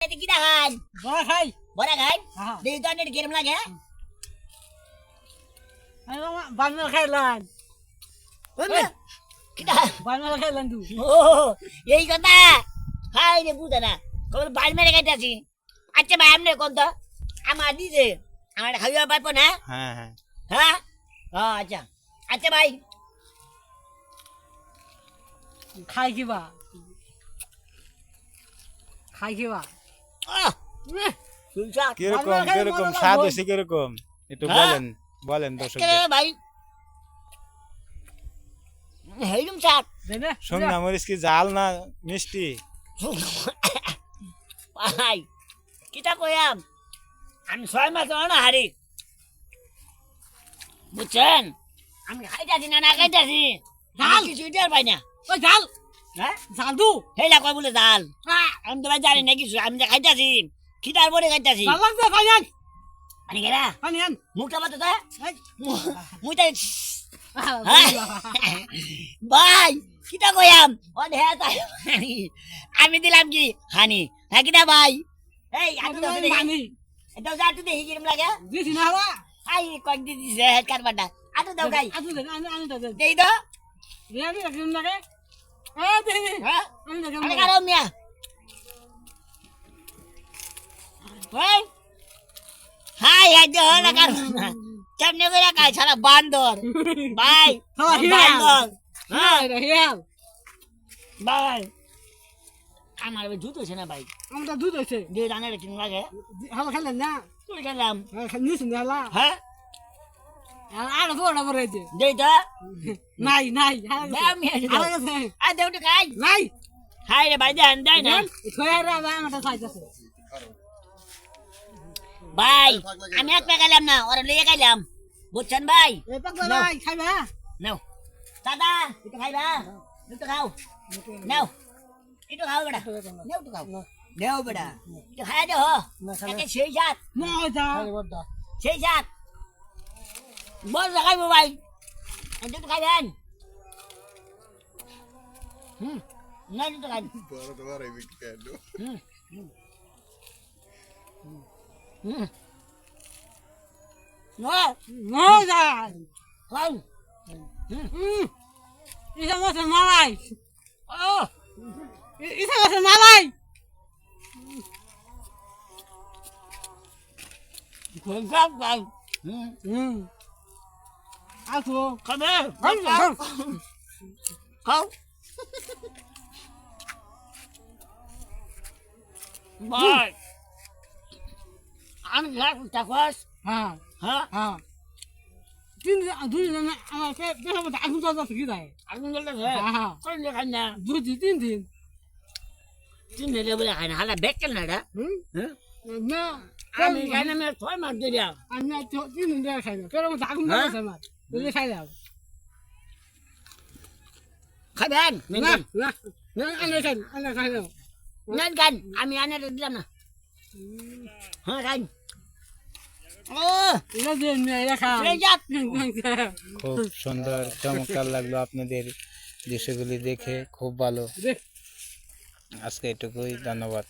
এতে কি দেখান? বড় খাই। বড়া খাই? হ্যাঁ। দেখি তো অনেক কিরম লাগে বানর খাইলাম? কিটা? বানর খাইলাম তুই ও এই কথা? হাই রে বুঝে না। কবে বাড়ি মেরে খাইতেছি আচ্ছা ভাই আপনি কোন তো? আমার দিছে। আমার খাইয়া পারব না? হ্যাঁ হ্যাঁ। হ্যাঁ? আচ্ছা। আচ্ছা ভাই। খাই কিবা? খাই কিবা? কীরকম কীরকম? স্বাদ হয়েছে কীরকম? একটু হ্যাঁ? বলেন বলেন কে দর্শকদের ভাই। হেলুম চাট দে না শুকনা মরিচ কি জাল না মিষ্টি? ভাই কিটা কয়াম আমি? ছয় মাস না হারি বুঝছেন? আমি খাইতাছি না না খাইতাছি ডাল। কিছু ইটার পাই না। ওই জাল? হ্যাঁ জাল দু হেলা কয় বলে ডাল আমি তো ভাই জানি না কিছু আমি তো খাইতাছি। পরে খাইতাছি। জাল লাগবে খাইয়ান আনি গেরা খাইয়ান মুখটা বাতো তা মুইটা ভাই কিটা কয়াম ও দেহা তাই। আমি দিলাম কি? হানি। হ্যাঁ কিটা ভাই? এই দাও তো দাও যা আটু দেখি কিরম লাগে? দিছি না হওয়া আই কয়েক দিন দিছে হেড দাও গাই। আজু দে আনি আনি দে দেই তো। দে আমি রাখিম লাগে। এ দে হ্যাঁ আমি রাখিম আরে কারও মিয়া ভাই হাই হাই দে হলা কার কেমনে করে কাই ছাড়া বান্দর ভাই হ্যাঁ, হিয়াল। বান্দর হ্যাঁ হ্যাঁ রে হিয়াল ভাই আমার এবার জুতো আছে না ভাই আমরা দুধ হইছে দিয়ে জানার কিন লাগে হালা খাইলেন না তুই গেলাম নিস না হালা হ্যাঁ আর বড় বড় হইছে দেই তো নাই নাই দাও মিয়া হালা গেছে আই দেউ তো খাই নাই হাই রে ভাই দেন দেয় না থয়া রে আমারটা চাইতেছে ভাই আমি এক গেলাম না ওরা লিয়ে গেলাম বুঝছেন ভাই এ পাকলা নাই খাইবা নাও দাদা একটু খাইবা একটু খাও নাও একটু খাও বেটা নাও একটু খাও নাও বেটা একটু খাই দে হো একে সেই জাত না যা সেই জাত বল খাইবো ভাই একটু খাইবেন হুম না একটু খাই হুম হুম না না যা খাও হুম ইসা মাছের মালাই ও ইসা মাছের মালাই ভাই হুম হুম আসো খাবে খাও, খাও। খাও ভাই আমি ঘর চাকস হ্যাঁ হ্যাঁ হ্যাঁ তিন দুই দিন আমার কে দেখা মতো আগুন জ্বলতে থাকি যায় আগুন জ্বলতে হ্যাঁ হ্যাঁ কোন দেখান না দুই দিন তিন দিন তিন দিলে বলে খাই না হালা বেক কেন না হুম হ্যাঁ না আমি খাই না আমি ছয় মাস দিয়ে দিয়া আমি না তো তিন দিন ধরে খাই না কেন মতো আগুন জ্বলতে আমার বুঝলে খাই যাও খাবেন না না না আনে খাই আনে খাই যাও নেন গান আমি আনে দিলাম না হ্যাঁ খুব সুন্দর চমৎকার লাগল আপনাদের দৃশ্যগুলি দেখে খুব ভালো। আজকে এটুকুই ধন্যবাদ।